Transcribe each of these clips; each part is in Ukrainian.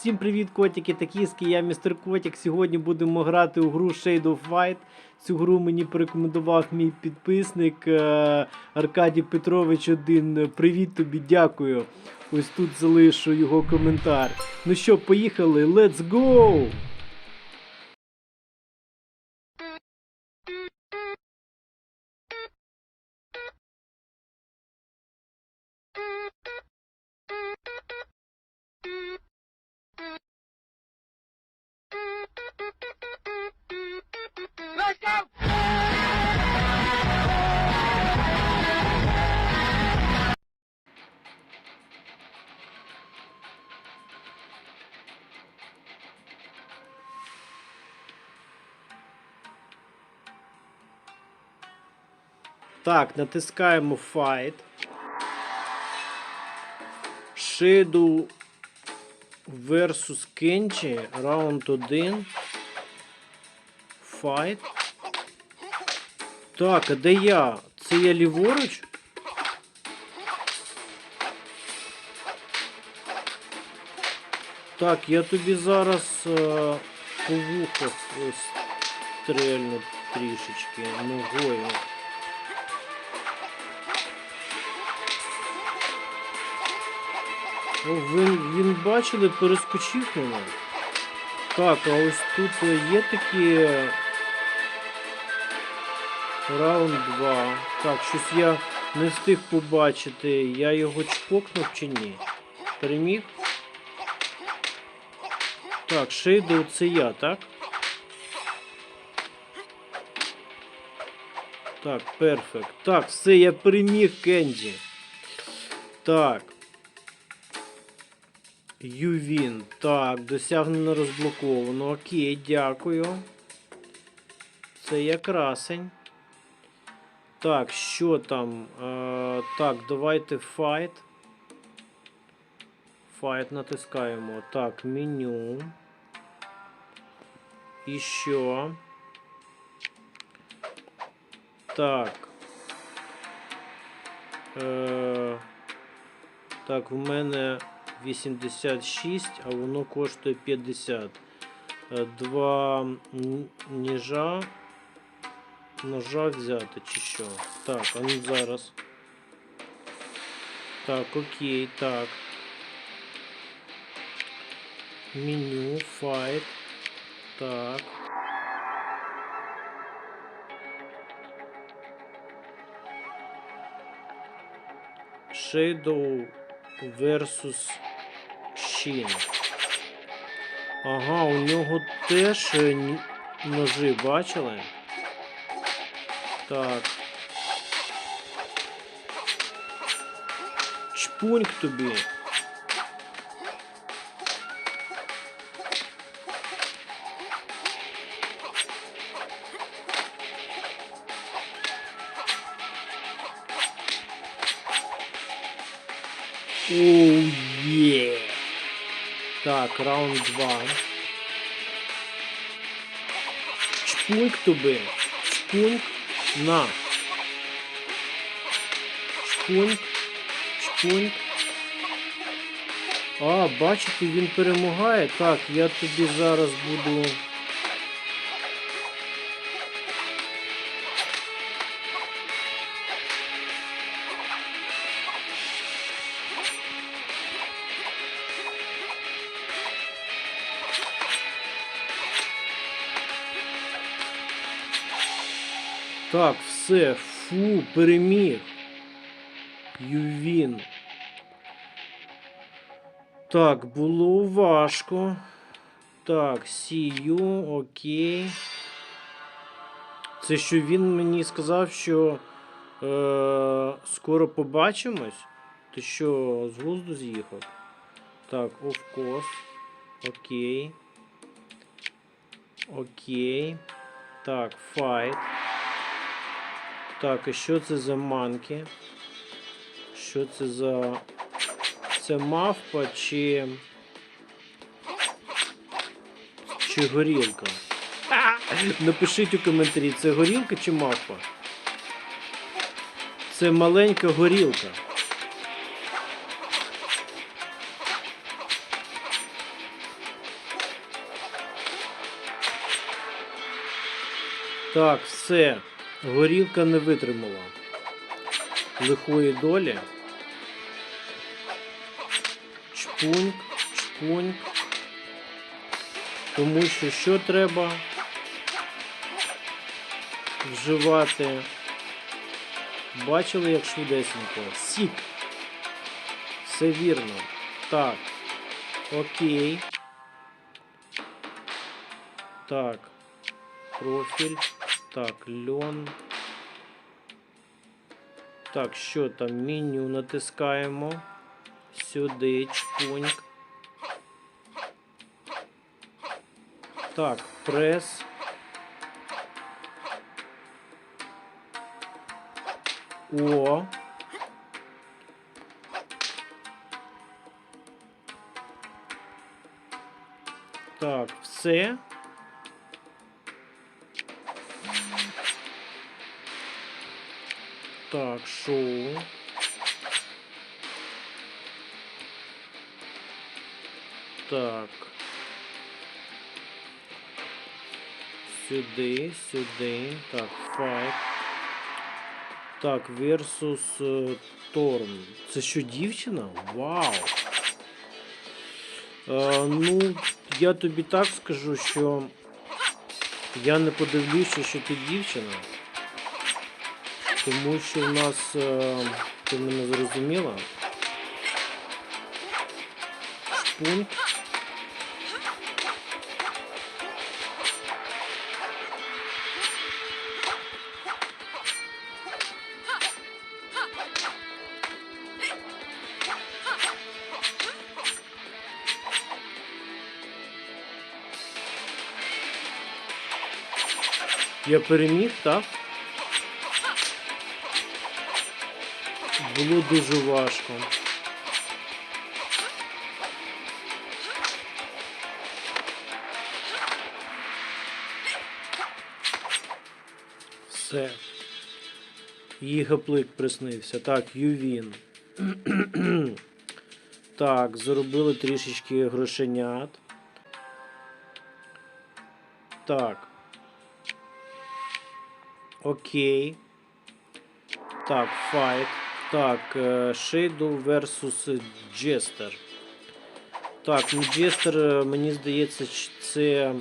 Всім привіт, котики та кіски, я містер Котик. Сьогодні будемо грати у гру Shade of Fight. Цю гру мені порекомендував мій підписник е, Аркадій Петрович 1. Привіт тобі, дякую. Ось тут залишу його коментар. Ну що, поїхали, let's go! Так, натискаємо Fight. Shadow versus Kenji. Раунд 1. Fight. Так, а де я? Це я ліворуч? Так, я тобі зараз е, по вухах стрельну трішечки ногою. О, він, він бачили, перескочив мене. Так, а ось тут є такі. е, Раунд 2. Так, щось я не встиг побачити. Я його чпокнув чи ні? Переміг? Так, Шейдоу це я, так? Так, перфект. Так, все, я переміг Кенді. Так. Ювін. Так, досягнено розблоковано. Окей, дякую. Це красень. Так, що там? Е, так, давайте файт. Файт натискаємо. Так, меню. І що? Так. Е, так, в мене 86, а воно коштує 50. Е, Два ніжа. Ножа взяти чи що? Так, а ну зараз. Так, окей, так. Меню, файт. Так. Shadow versus Shin. Ага, у нього теж е, ножи бачили? Так. Чпуньк тобі. Раунд 2. Чпуньк тобі. Чпуньк на. Чпуньк. Чпуньк. А, бачите, він перемагає. Так, я тобі зараз буду. Так, все, фу, переміг. Ювін. Так, було важко. Так, сію, окей. Це що він мені сказав, що е, скоро побачимось? Ти що, з глузду з'їхав? Так, course. Окей. Окей. Так, fight. Так, і що це за манки? Що це за... Це мавпа чи. Чи горілка? Напишіть у коментарі, це горілка чи мавпа? Це маленька горілка. Так, все. Горілка не витримала лихої долі. Чпуньк, чпуньк. Тому що що треба вживати? Бачили, як швидесенько? Сік. Все вірно. Так. Окей. Так. Профіль. Так, льон. Так, що там? Меню натискаємо. Сюди, чпуньк. Так, прес. О. Так, все. Так, шоу. Так. Сюди, сюди. Так, файт. Так, е, Торн. Це що, дівчина? Вау. Е, ну, я тобі так скажу, що я не подивлюся, що ти дівчина. Тому що в нас е, ти мене зрозуміла. Шпунт. Я переміг, так? Було дуже важко. Все. Її гаплик приснився. Так, Ювін. так, заробили трішечки грошенят. Так. Окей. Так, файт. Так, е, Shadow versus Jester. Так, ну Jester, е, мені здається, це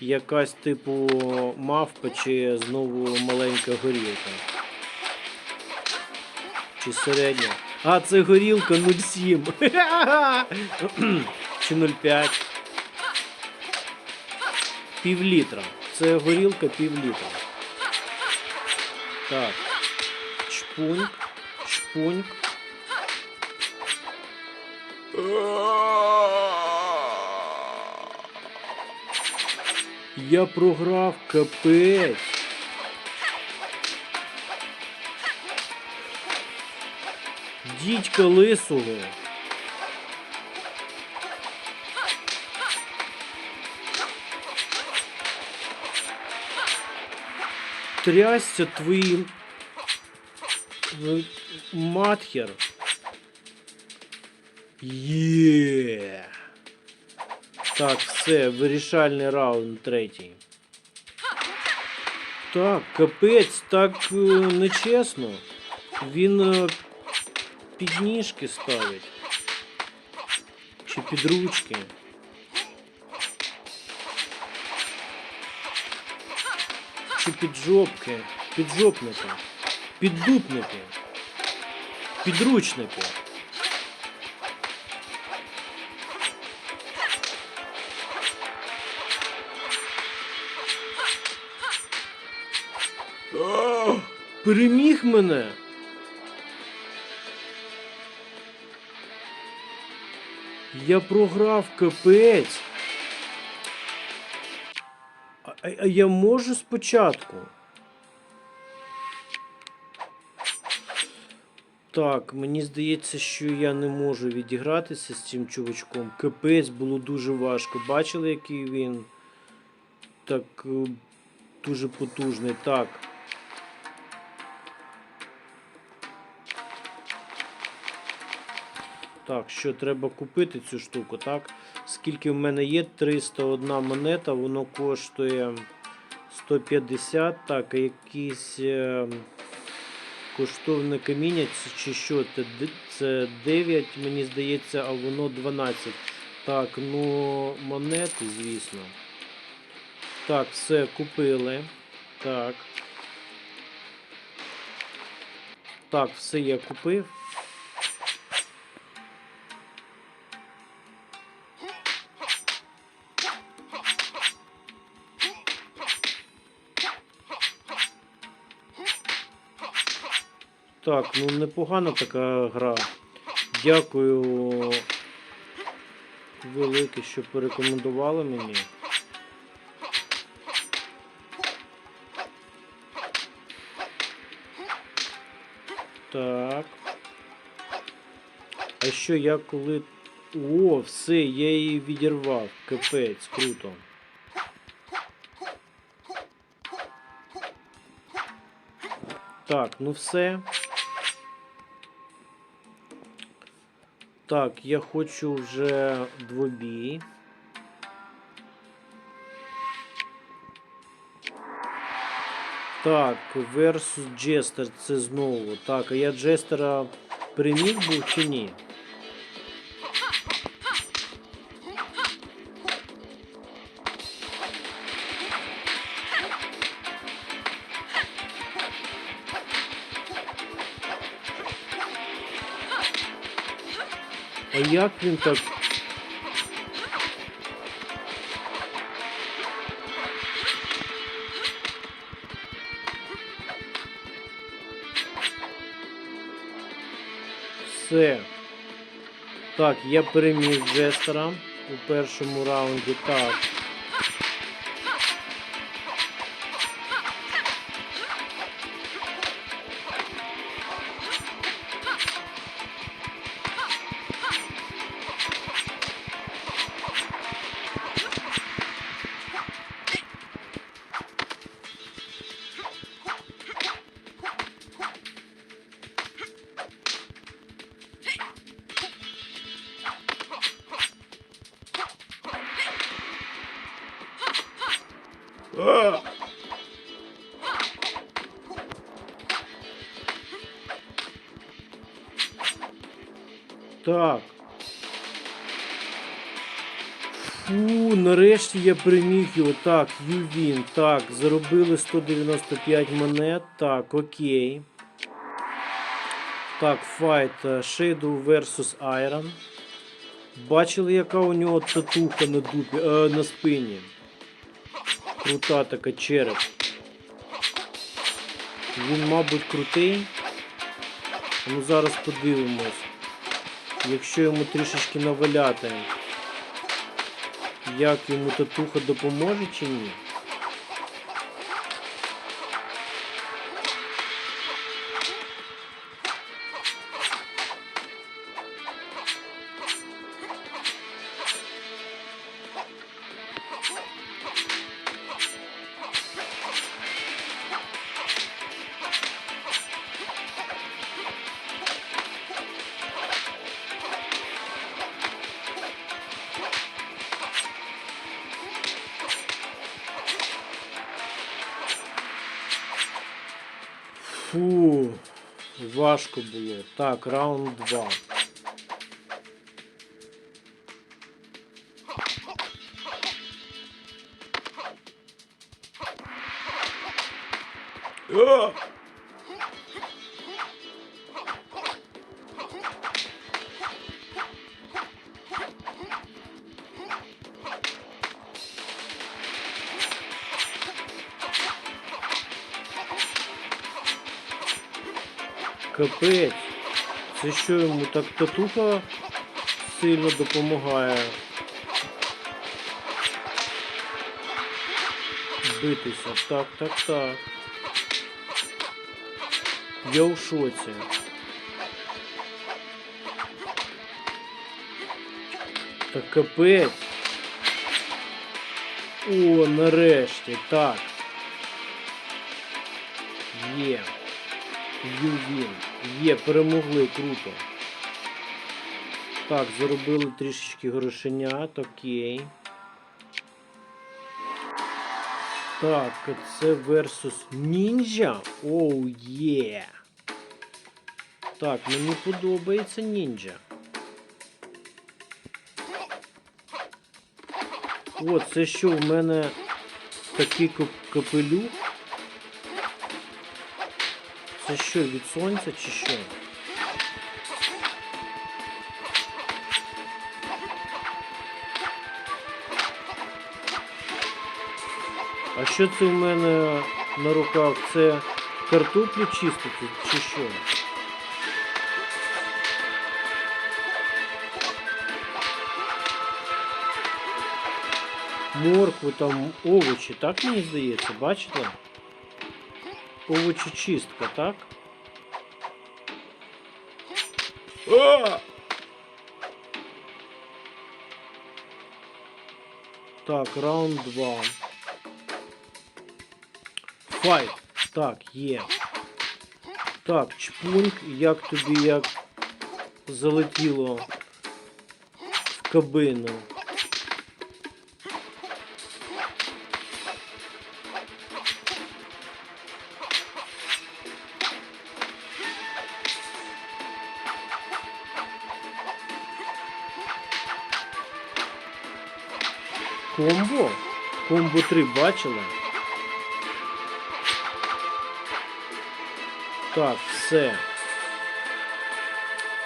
якась типу мавпа чи знову маленька горілка. Чи середня. А, це горілка 07. Чи 05. Пів літра. Це горілка пів літра. Так. Чпуньк. Чпуньк. Я програв капець. Дідька лисого. Трясся твоїм матхер. Є. Так, все, вирішальний раунд третій. Так, капець, так е, нечесно. Він е, підніжки ставить. Чи під ручки. Чи під жопки. Піджопники. Піддупники. Підручники. А, Переміг мене. Я програв капець. А, а я можу спочатку? Так, мені здається, що я не можу відігратися з цим чувачком. Капець було дуже важко. Бачили, який він? Так е, дуже потужний. Так. Так, що треба купити цю штуку, так? Скільки в мене є? 301 монета, воно коштує 150. Так, якісь е, коштовне каміння чи що? Це 9, мені здається, а воно 12. Так, ну монети, звісно. Так, все, купили. Так. Так, все я купив. Так, ну непогана така гра. Дякую велике, що порекомендували мені. Так. А що я коли. О, все, я її відірвав. Капець, круто. Так, ну все. Так, я хочу вже двобій. Так, versus Jester це знову. Так, а я Джестера приміг був чи ні? А як він так? Все. Так, я переміг Джестера у першому раунді. Так. Так. Фу, нарешті я переміг його. Так, Ювін. Так, заробили 195 монет. Так, окей. Так, файт е, Shadow vs Iron. Бачили, яка у нього татуха на дупі, е, на спині. Крута така череп. Він, мабуть, крутий. Ну зараз подивимось. Якщо йому трішечки наваляти, як йому татуха допоможе чи ні? Важко було. Так, раунд 2. Капець. Це що йому так татуха сильно допомагає битися. Так, так, так. Я у шоці. Та капець. О, нарешті, так. Є. Ювін. Є, перемогли, круто. Так, заробили трішечки грошенят, окей. Так, це versus ніндзя. Оу є. Так, мені подобається ніндзя. О, це що в мене такий кап- капелюх? Це що, від сонця чи що? А що це в мене на руках? Це картоплю чистити чи що? Моркву там овочі, так мені здається, бачите? Овочечистка, так? А! Так, раунд 2. Файт. Так, є. Так, чпуньк, як тобі як залетіло в кабину. Комбо? Комбо 3 бачили? Так, все.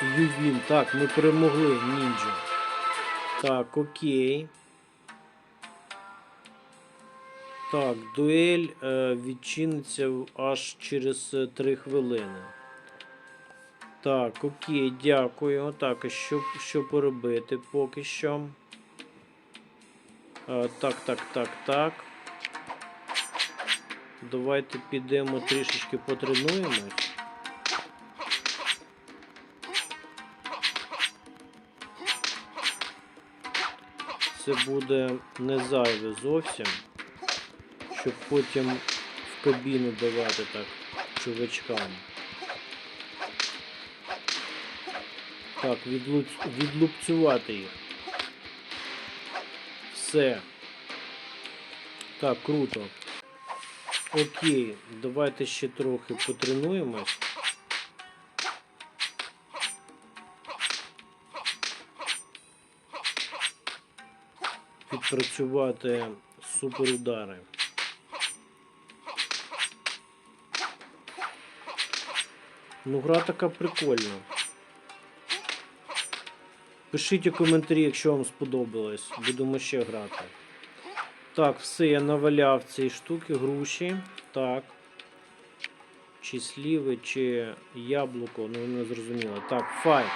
Ювін. Так, ми перемогли нінджу. Так, окей. Так, дуель е, відчиниться аж через 3 хвилини. Так, окей, дякую. Так, що, що поробити поки що? Е, так, так, так, так. Давайте підемо трішечки потренуємось. Це буде не зайве зовсім, щоб потім в кабіну давати так чувачкам. Так, відлупцювати їх. Все. Так, круто. Окей, давайте ще трохи потренуємось. Відпрацювати суперудари. Ну, гра така прикольна. Пишіть у коментарі, якщо вам сподобалось. Будемо ще грати. Так, все, я наваляв цієї штуки, груші. Так. Чи сліви, чи яблуко, ну не зрозуміло. Так, файт.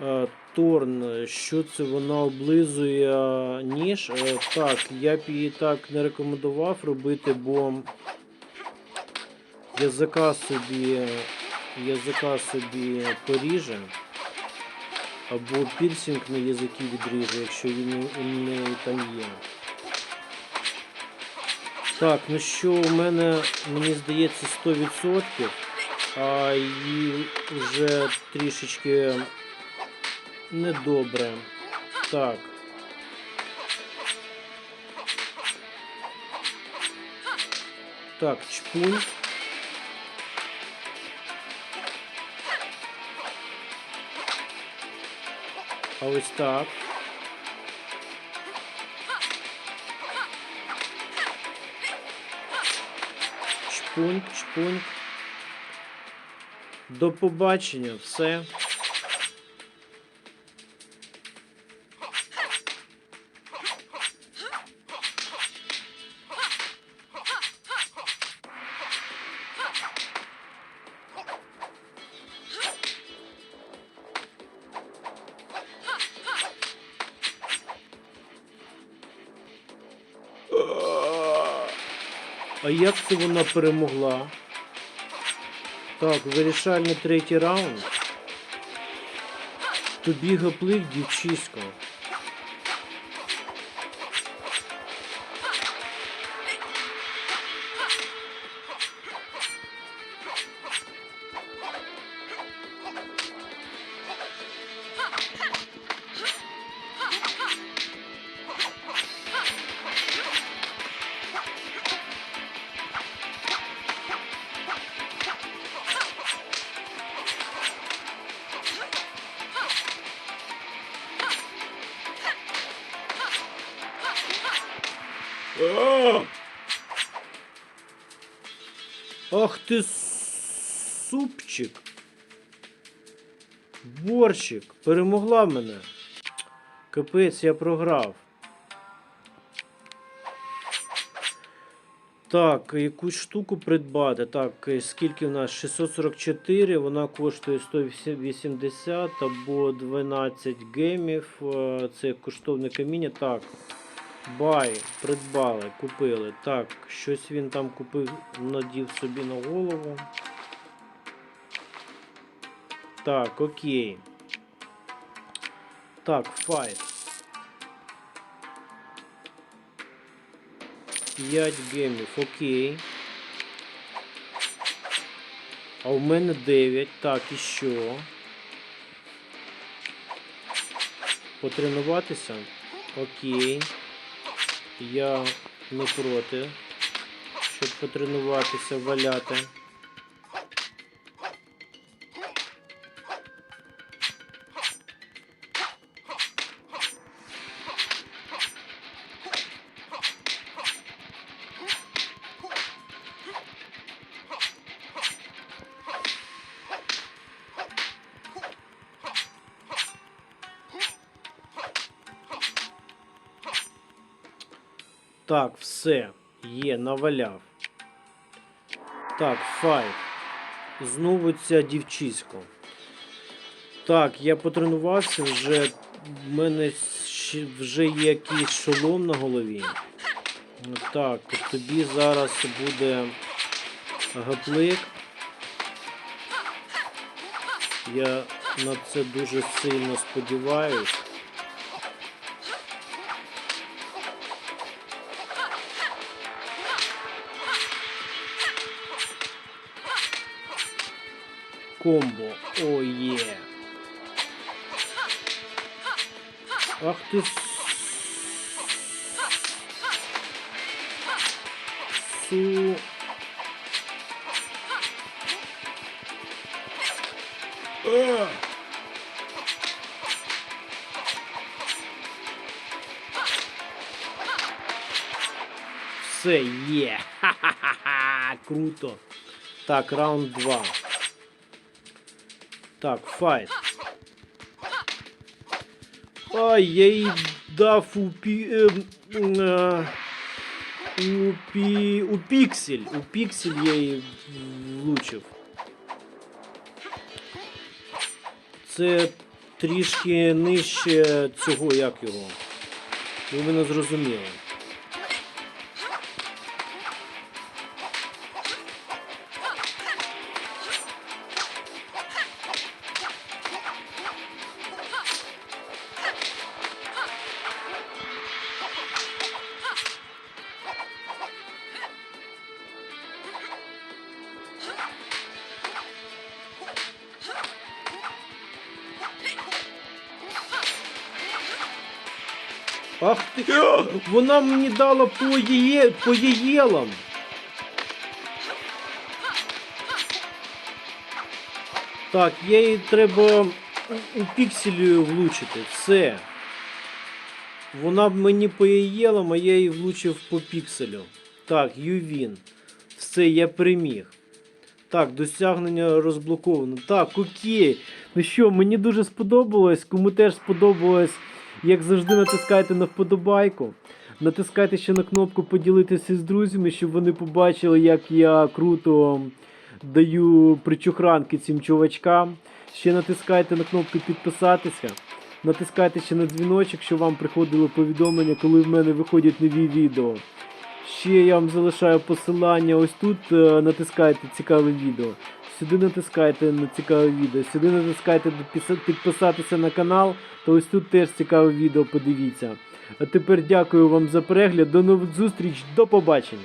Е, Торн, що це вона облизує е, ніж? Е, Так, я б її так не рекомендував робити, бо язика собі, язика собі поріже. Або пірсинг на язики відріже, якщо він у неї там є. Так, ну що у мене, мені здається, 100%, а їй вже трішечки недобре. Так. Так, чпунь. А ось так. Чпунь, чпунь. До побачення, все. А як це вона перемогла? Так, вирішальний третій раунд. Тобі гаплив, дівчисько. А! Ах ти супчик. Борщик. Перемогла мене. Капець, я програв. Так, якусь штуку придбати. Так, скільки в нас? 644, вона коштує 180 або 12 гемів. Е, Це коштовне каміння. Так. Бай, придбали, купили. Так, щось він там купив, надів собі на голову. Так, окей. Так, файт. 5 гемів, окей. А у мене 9. Так, і що? Потренуватися? Окей. Я не проти, щоб потренуватися, валяти. Так, все. Є, наваляв. Так, файт. Знову ця дівчисько. Так, я потренувався, вже в мене вже є якийсь шолом на голові. Так, тобі зараз буде гаплик. Я на це дуже сильно сподіваюсь. Комбо. О, є. Ах с- Су. А! Все є. Ха-ха-ха. Круто. Так, раунд 2. Так, файт. Ай, я їй дав у пі... е, е, пі... у піксель. У піксель я її влучив. Це трішки нижче цього, як його. Ви мене зрозуміли. Вона мені дала по, яє... по яєлам. Так, їй треба у, пікселі влучити. Все. Вона б мені по яєлам, а я її влучив по пікселю. Так, Ювін. Все, я переміг. Так, досягнення розблоковано. Так, окей. Ну що, мені дуже сподобалось. Кому теж сподобалось, як завжди, натискайте на вподобайку. Натискайте ще на кнопку поділитися з друзями, щоб вони побачили, як я круто даю причухранки цим чувачкам. Ще натискайте на кнопку підписатися. Натискайте ще на дзвіночок, щоб вам приходило повідомлення, коли в мене виходять нові відео. Ще я вам залишаю посилання ось тут. е, Натискайте цікаве відео. Сюди натискайте на цікаве відео. Сюди натискайте підписа- підписатися на канал. То ось тут теж цікаве відео. Подивіться. А тепер дякую вам за перегляд. До нових зустріч. До побачення.